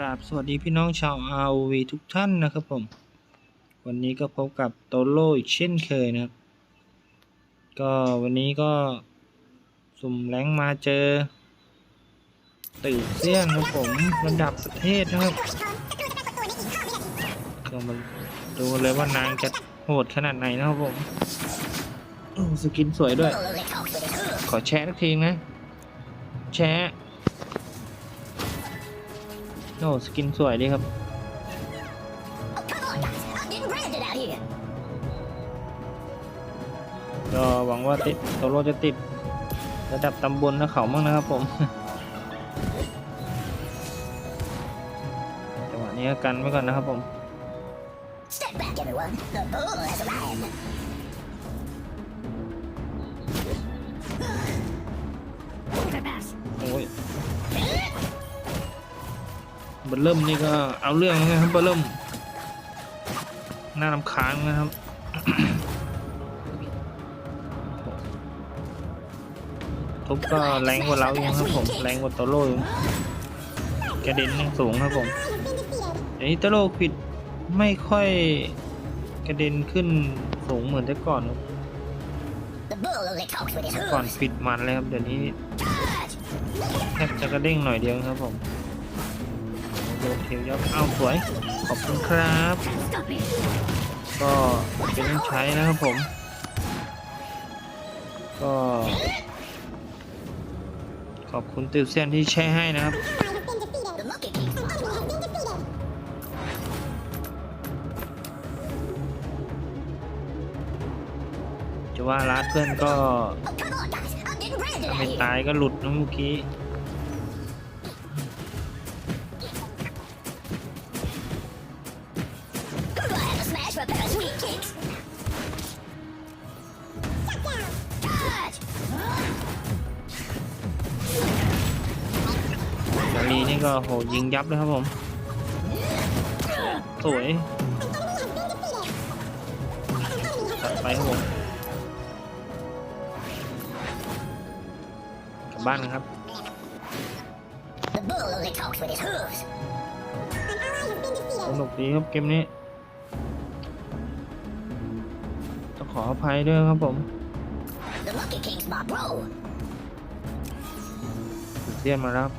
ราบสวัสดีพี่น้องชาว ROV ทุกท่านนะครับผม วันนี้ก็พบกับโตโร่อีกเช่นเคยนะครับ ก็วันนี้ก็สุ่มแรงมาเจอตื่นเสี้ยนครับผมระดับประเทศนะครับก็มาดูเลยว่านางจะโหดขนาดไหนนะครับผมสกินสวยด้วย ขอแชร์สักทีนะ แชร์ โอ้สกินสวยดีครับ ก็หวังว่าติดโตโรจะติด ระดับตำบลและเขามั่งนะครับผมจังหวะนี้ก็กันไว้ก่อนนะครับผม Step back, everyone. The bull has arrived. โอ้ย เบลเริ่มนี่ก็เอาเรื่องนะครับเบลเริ่มน่ารำคาญนะครับทุบก็แรงกว่าเราอยู่ครับผมแรงกว่าโตโร่อยู่กระเด็นยังสูงครับผมเดี๋ยวนี้โตโร่ควิดไม่ค่อยกระเด็นขึ้นสูงเหมือนแต่ก่อนครับก่อนปิดมันเลยครับเดี๋ยวนี้แทบจะกระเด้งหน่อยเดียวครับผม ดนเทลยับเอ้าสวย ขอบคุณครับ ก็เป็นต้องใช้นะครับผม ก็ ขอบคุณติวเซียนที่แช่ให้นะครับจะว่าร้านเพื่อนก็ถ้าไม่ตายก็หลุดนะเมื่อกี้ sweet kicks? Touch. ชาลีนี่ก็โหยิงยับเลยครับผม สวยตัดไปครับผมกลับบ้านนะครับ The bull only talks with his hooves. สนุกดีครับเกมนี้ ขออภัยด้วยครับผม The monkey king's my bro. เสียนมาแล้วครับ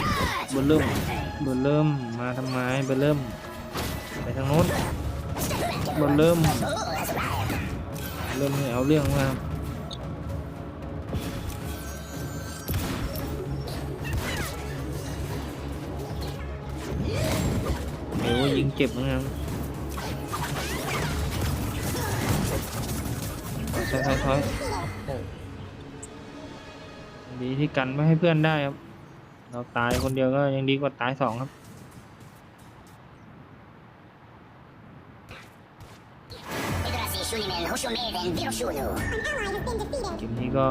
Touch. เบอร์เริ่มเบอร์เริ่มมาทำไมเบอร์เริ่มไปทางโน้น Step back, เบอ everyone. ร์เริ่ม The bull has arrived. เริ่มนี่เอาเรื่องมาครับเดี๋ยวยิงเจ็บนะครับ ถอยถอยถอยดีที่กันไม่ให้เพื่อนได้ครับ เราตายคนเดียวก็ยังดีกว่าตายสองครับเกมนี้ก็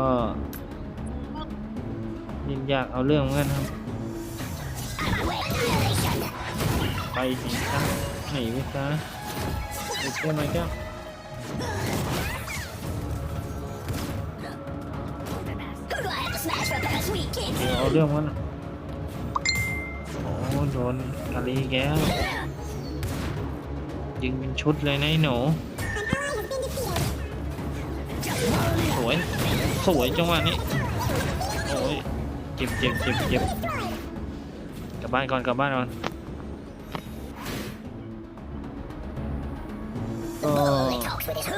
ยินยากเอาเรื่องเหมือนกันครับ ไปหนีซะหนีไปซะไปเชื่อไหมแก้ว เดี๋ยวเอาเรื่องมันโอ้โดนกะลีแก้ยิงเป็นชุดเลยนะไอ้หนูสวยสวยจังหวะนี้โอ้ยเจ็บเจ็บเจ็บเจ็บกลับบ้านก่อนกลับบ้านก่อน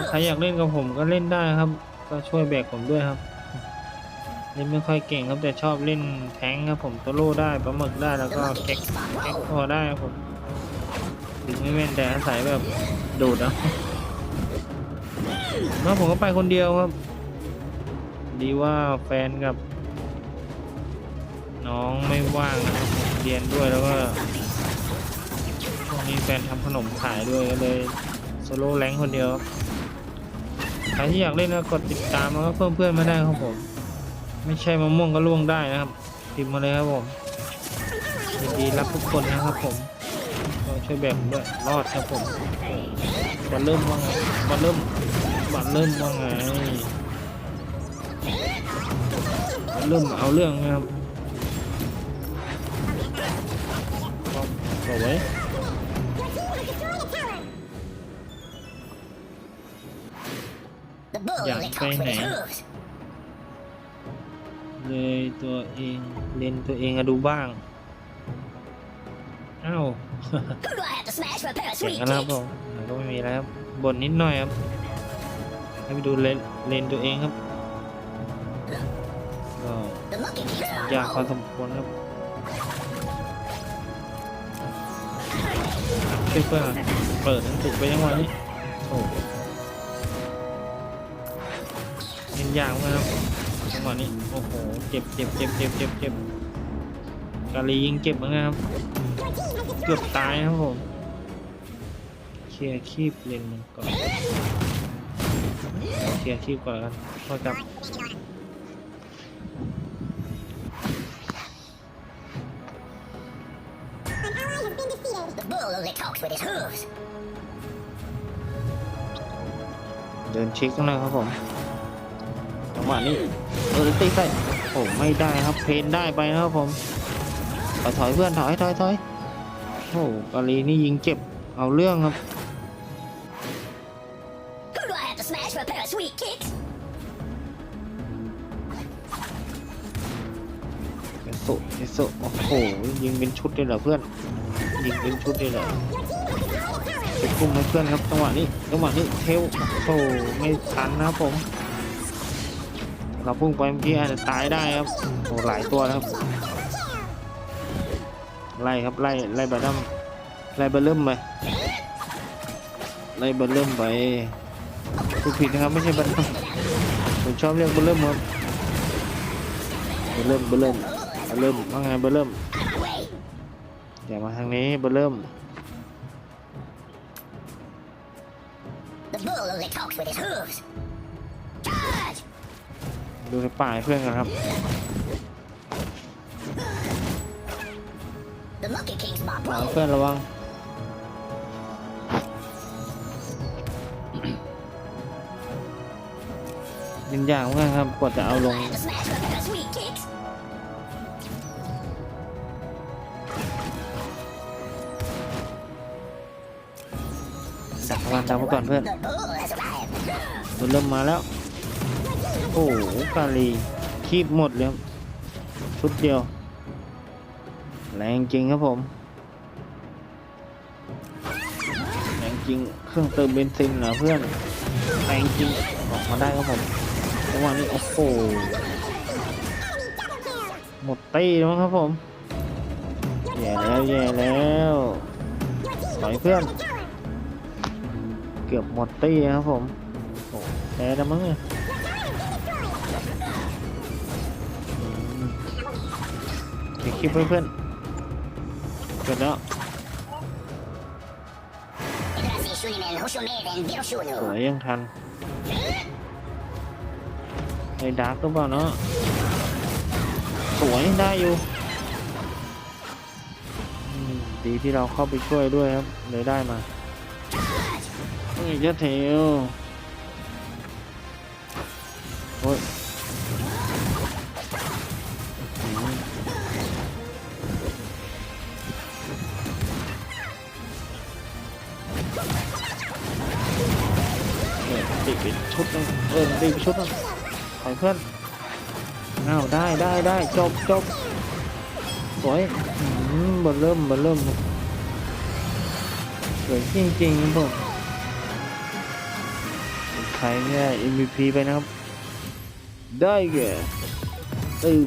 ใครอยากเล่นกับผมก็เล่นได้ครับ ก็ช่วยแบกผมด้วยครับ เล่นไม่ค่อยเก่งครับแต่ชอบเล่นแทงค์ครับผมโตโร่ได้ปลาหมึกได้แล้ว The ก็ monkey เก็ก king's my เก็ก bro. พอได้ครับผมถึงไม่แม่นแต่อาศัยแบบดูดเอาแล้วผมก็ไปคนเดียวครับ ดีว่าแฟนกับ น้องไม่ว่างนะครับผมเรียนด้วยแล้วก็ช่วงนี้แฟนทำขนมขายด้วยก็เลยโซโล่แรงค์คนเดียวครับใครที่อยากเล่นก็กดติดตามแล้วก็เพิ่มเพื่อนมาได้ครับผม ไม่ใช่มะม่วงก็ล่วงได้นะครับพิมพ์มาเลยครับผมยินดีรับทุกคนนะครับผมก็ช่วยแบ่งด้วยรอดครับผมบันเริ่มว่าไงบันเริ่มบันเริ่มว่าไงบันเริ่มเอาเรื่องนะครับสวย The bull Dạ, only cây talks with his này. เลยตัวเองเล่นตัวเองอะดูบ้างอ้าวเสียงนแล้วครับผมก็ไม่มีแล้วครับบ่นนิดหน่อยครับให้ไปดูเลนเลนตัวเองครับก็ยากพอสมควรครับเพื่อนเปิดทั้งตึกไปยังวันนี้โอ้โหเล่นยากมากครับ จังหวะนี้ โอ้โห เจ็บเจ็บเจ็บเจ็บเจ็บเจ็บกาลียิงเจ็บเหมือนกันครับ เกือบตายนะครับผมเคลียร์คีบเลนมันก่อน เคลียร์คีบก่อนแล้วกันพอจับ The bull only talks with his hooves. เดินเช็คข้างหน้าครับผม จังหวะนี้เออตีใส่โอ้ไม่ได้ครับเพนได้ไปนะครับผมถอยถอยเพื่อนถอยถอยถอยโอ้กาลีนี่ยิงเจ็บเอาเรื่องครับ Who do I have to smash for a pair of sweet kicks? เอสุเอสุโอ้โหยิงเป็นชุดเลยเหรอเพื่อนยิงเป็นชุดเลยเหรอไปคุ้มให้เพื่อนครับจังหวะนี้จังหวะนี้เทลโอ้โหไม่ทันนะครับผม เราพุ่งไปเมื่อกี้อาจจะตายได้ครับโอ้หลายตัวนะครับ ไล่ครับไล่ไล่บาดัมไล่เบอร์เริ่มไปไล่เบอร์เริ่มไปพูดผิดนะครับไม่ใช่บาดัมผมชอบเรียกเบอร์เริ่มครับเบอร์เริ่มเบอร์เริ่มเบอร์เริ่มว่าไงเบอร์เริ่มอย่ามาทางนี้เบอร์เริ่ม The bull only talks with his hooves. Charge! ดูในป่าให้เพื่อนกันครับ The monkey king's my ป่า bro. เพื่อนระวัง ยินยากมากครับกว่าจะเอาล I ง have to smash for a pair of sweet kicks. ดักวันดักไว้ก่อนเพื่อน The bull has arrived. มันเริ่มมาแล้วโอ้โหกาลีคีบหมดเลยชุดเดียว แรงจริงครับผม แรงจริงเครื่องเติมเบนซินเหรอเพื่อน แรงจริงออกมาได้ครับผมจังหวะนี้โอ้โหหมดตีแล้วมั้งครับผมแย่แล้วแย่แล้วถอยเพื่อน เกือบหมดตีครับผมโอ้แพ้แล้วมั้งเนี่ย เก็บคลิปเพื่อนเกิดแล้วสวยยังทันไอ้ดาร์กหรือเปล่าเนาะสวยได้อยู่ดีที่เราเข้าไปช่วยด้วยครับ เลยได้มาเฮ้ยเจะเทลโอ้ย ชุดนึงเออติดไปชุดนึงถอยเพื่อนอ้าวได้ได้ได้จบจบสวยอืมบนเริ่มบนเริ่มสวยจริงๆครับผมใครเนี่ย MVP ไปนะครับ ได้แก่ตือ